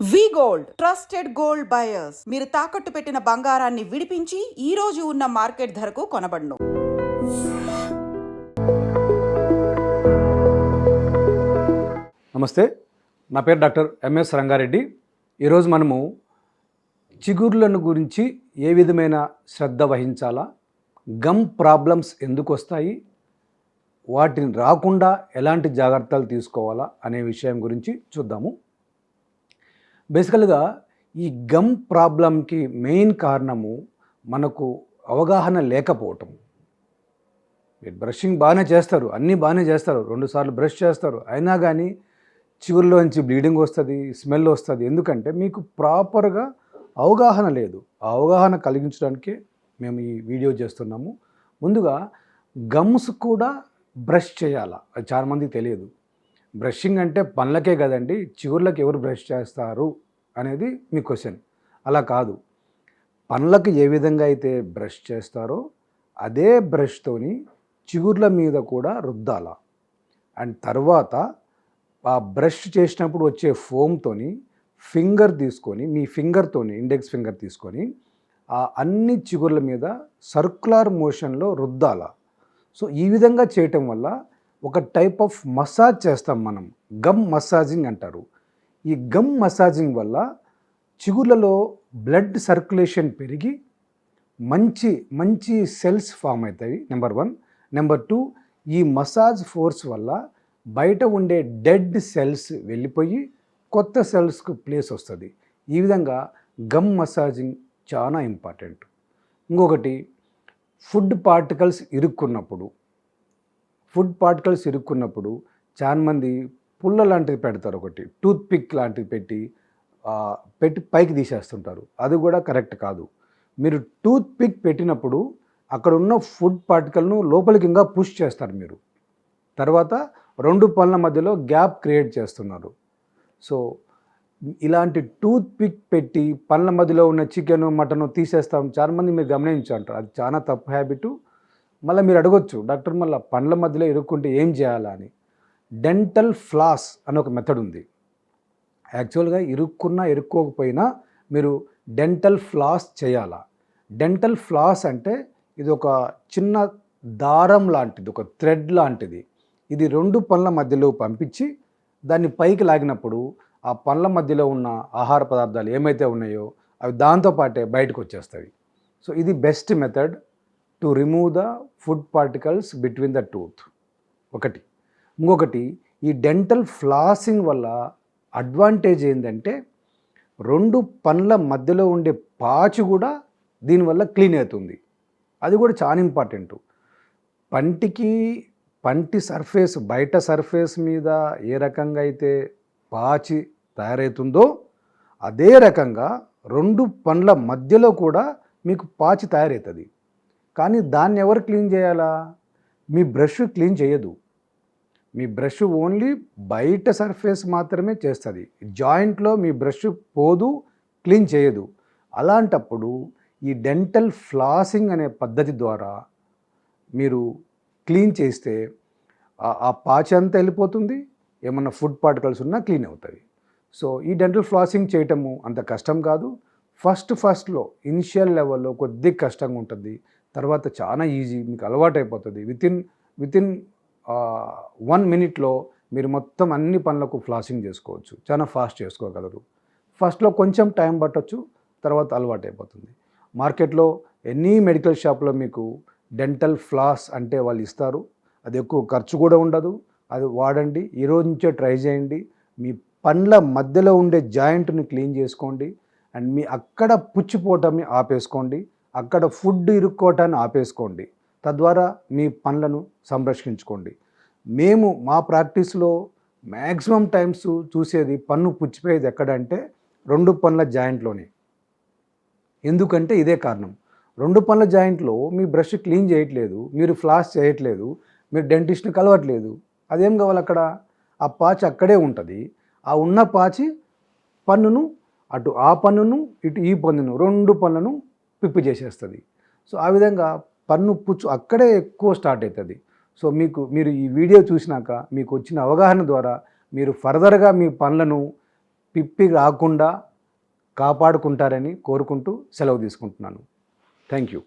V gold trusted gold buyers. మీరు తాకట్టు పెట్టిన బంగారాన్ని విడిపించి ఈ రోజు ఉన్న మార్కెట్ ధరకు కొనబడను. నమస్తే నా పేరు డాక్టర్ ఎంఎస్ రంగారెడ్డి. ఈరోజు మనము చిగుర్లను గురించి ఏ విధమైన శ్రద్ధ వహించాలా గమ్ ప్రాబ్లమ్స్ ఎందుకు వస్తాయి వాటిని రాకుండా ఎలాంటి జాగ్రత్తలు తీసుకోవాలా అనే విషయం గురించి చూద్దాము. బేసికల్గా ఈ గమ్ ప్రాబ్లంకి మెయిన్ కారణము మనకు అవగాహన లేకపోవటం. మీరు బ్రషింగ్ బాగానే చేస్తారు అన్నీ బాగానే చేస్తారు రెండుసార్లు బ్రష్ చేస్తారు అయినా కానీ చివరిలోంచి బ్లీడింగ్ వస్తుంది స్మెల్ వస్తుంది. ఎందుకంటే మీకు ప్రాపర్గా అవగాహన లేదు. ఆ అవగాహన కలిగించడానికే మేము ఈ వీడియో చేస్తున్నాము. ముందుగా గమ్స్ కూడా బ్రష్ చేయాలా? అది చాలామందికి తెలియదు. బ్రషింగ్ అంటే పళ్ళకే కదండి చిగుర్లకు ఎవరు బ్రష్ చేస్తారు అనేది మీ క్వశ్చన్. అలా కాదు. పండ్లకు ఏ విధంగా అయితే బ్రష్ చేస్తారో అదే బ్రష్తోని చిగుర్ల మీద కూడా రుద్దాల. అండ్ తర్వాత ఆ బ్రష్ చేసినప్పుడు వచ్చే ఫోమ్తోని ఫింగర్ తీసుకొని మీ ఫింగర్తోని ఇండెక్స్ ఫింగర్ తీసుకొని ఆ అన్ని చిగుర్ల మీద సర్కులర్ మోషన్లో రుద్దాల. సో ఈ విధంగా చేయటం వల్ల ఒక టైప్ ఆఫ్ మసాజ్ చేస్తాం మనం. గమ్ మసాజింగ్ అంటారు. ఈ గమ్ మసాజింగ్ వల్ల చిగుర్లలో బ్లడ్ సర్క్యులేషన్ పెరిగి మంచి మంచి సెల్స్ ఫామ్ అవుతాయి నెంబర్ వన్ నెంబర్ టూ ఈ మసాజ్ ఫోర్స్ వల్ల బయట ఉండే డెడ్ సెల్స్ వెళ్ళిపోయి కొత్త సెల్స్కు ప్లేస్ వస్తుంది. ఈ విధంగా గమ్ మసాజింగ్ చాలా ఇంపార్టెంట్ ఇంకొకటి ఫుడ్ పార్టికల్స్ ఇరుక్కున్నప్పుడు. ఫుడ్ పార్టికల్స్ ఇరుక్కున్నప్పుడు చాలామంది పుల్ల లాంటిది పెడతారు ఒకటి టూత్ పిక్ లాంటిది పెట్టి పెట్టి పైకి తీసేస్తుంటారు. అది కూడా కరెక్ట్ కాదు. మీరు టూత్ పిక్ పెట్టినప్పుడు అక్కడ ఉన్న ఫుడ్ పార్టికల్ను లోపలికి ఇంకా పుష్ చేస్తారు మీరు. తర్వాత రెండు పళ్ళ మధ్యలో గ్యాప్ క్రియేట్ చేస్తున్నారు. సో ఇలాంటి టూత్ పిక్ పెట్టి పళ్ళ మధ్యలో ఉన్న చికెన్ మటన్ తీసేస్తాం. చాలామంది మీరు గమనించారు అది చాలా తప్పు హ్యాబిట్. మళ్ళీ మీరు అడగొచ్చు డాక్టర్ మళ్ళీ పండ్ల మధ్యలో ఇరుక్కుంటే ఏం చేయాలా అని. డెంటల్ ఫ్లాస్ అని ఒక మెథడ్ ఉంది. యాక్చువల్గా ఇరుక్కున్నా ఇరుక్కోకపోయినా మీరు డెంటల్ ఫ్లాస్ చేయాలా. డెంటల్ ఫ్లాస్ అంటే ఇది ఒక చిన్న దారం లాంటిది ఒక థ్రెడ్ లాంటిది. ఇది రెండు పళ్ళ మధ్యలో పంపించి దాన్ని పైకి లాగినప్పుడు ఆ పళ్ళ మధ్యలో ఉన్న ఆహార పదార్థాలు ఏమైతే ఉన్నాయో అవి దాంతోపాటే బయటకు వచ్చేస్తాయి. సో ఇది best method to remove the food particles between the tooth ఒకటి. ఇంకొకటి ఈ డెంటల్ ఫ్లాసింగ్ వల్ల అడ్వాంటేజ్ ఏంటంటే రెండు పండ్ల మధ్యలో ఉండే పాచు కూడా దీనివల్ల క్లీన్ అవుతుంది. అది కూడా చాలా ఇంపార్టెంట్ పంటికి పంటి సర్ఫేస్ బయట సర్ఫేస్ మీద ఏ రకంగా అయితే పాచి తయారవుతుందో అదే రకంగా రెండు పండ్ల మధ్యలో కూడా మీకు పాచి తయారవుతుంది. కానీ దాన్ని ఎవరు క్లీన్ చేయాలా? మీ బ్రష్ క్లీన్ చేయదు. మీ బ్రష్ ఓన్లీ బయట సర్ఫేస్ మాత్రమే చేస్తుంది. జాయింట్లో మీ బ్రష్ పోదు క్లీన్ చేయదు. అలాంటప్పుడు ఈ డెంటల్ ఫ్లాసింగ్ అనే పద్ధతి ద్వారా మీరు క్లీన్ చేస్తే ఆ- పాచి అంతా వెళ్ళిపోతుంది. ఏమన్నా ఫుడ్ పార్టికల్స్ ఉన్నా క్లీన్ అవుతాయి. సో ఈ డెంటల్ ఫ్లాసింగ్ చేయటము అంత కష్టం కాదు. ఫస్ట్ ఫస్ట్లో ఇనిషియల్ లెవెల్లో కొద్ది కష్టంగా ఉంటుంది. తర్వాత చాలా ఈజీ మీకు అలవాటు అయిపోతుంది వితిన్ వితిన్ వన్ మినిట్లో మీరు మొత్తం అన్ని పనులకు ఫ్లాషింగ్ చేసుకోవచ్చు. చాలా ఫాస్ట్ చేసుకోగలరు. ఫస్ట్లో కొంచెం టైం పట్టవచ్చు తర్వాత అలవాటు అయిపోతుంది మార్కెట్లో ఎనీ మెడికల్ షాప్లో మీకు డెంటల్ ఫ్లాస్ అంటే వాళ్ళు ఇస్తారు. అది ఎక్కువ ఖర్చు కూడా ఉండదు. అది వాడండి ఈ రోజు నుంచే ట్రై చేయండి. మీ పండ్ల మధ్యలో ఉండే జాయింట్ని క్లీన్ చేసుకోండి. అండ్ మీ అక్కడ పుచ్చిపోవటాన్ని ఆపేసుకోండి. అక్కడ ఫుడ్ ఇరుక్కోవటాన్ని ఆపేసుకోండి. తద్వారా మీ పనులను సంరక్షించుకోండి. మేము మా ప్రాక్టీస్లో మ్యాక్సిమం టైమ్స్ చూసేది పన్ను పుచ్చిపోయేది ఎక్కడంటే రెండు పనుల జాయింట్లోనే. ఎందుకంటే ఇదే కారణం. రెండు పనుల జాయింట్లో మీ బ్రష్ క్లీన్ చేయట్లేదు మీరు ఫ్లాష్ చేయట్లేదు మీరు డెంటిస్ట్ని కలవట్లేదు. అదేం కావాలి అక్కడ? ఆ పాచి అక్కడే ఉంటుంది. ఆ ఉన్న పాచి పన్నును అటు ఆ పన్నును ఇటు ఈ పన్నును రెండు పనులను పిప్పి చేసేస్తుంది. సో ఆ విధంగా పన్ను పుచ్చు అక్కడే ఎక్కువ స్టార్ట్ అవుతుంది సో మీకు మీరు ఈ వీడియో చూసినాక మీకు వచ్చిన అవగాహన ద్వారా మీరు ఫర్దర్గా మీ పనులను పిప్పి రాకుండా కాపాడుకుంటారని కోరుకుంటూ సెలవు తీసుకుంటున్నాను. Thank you.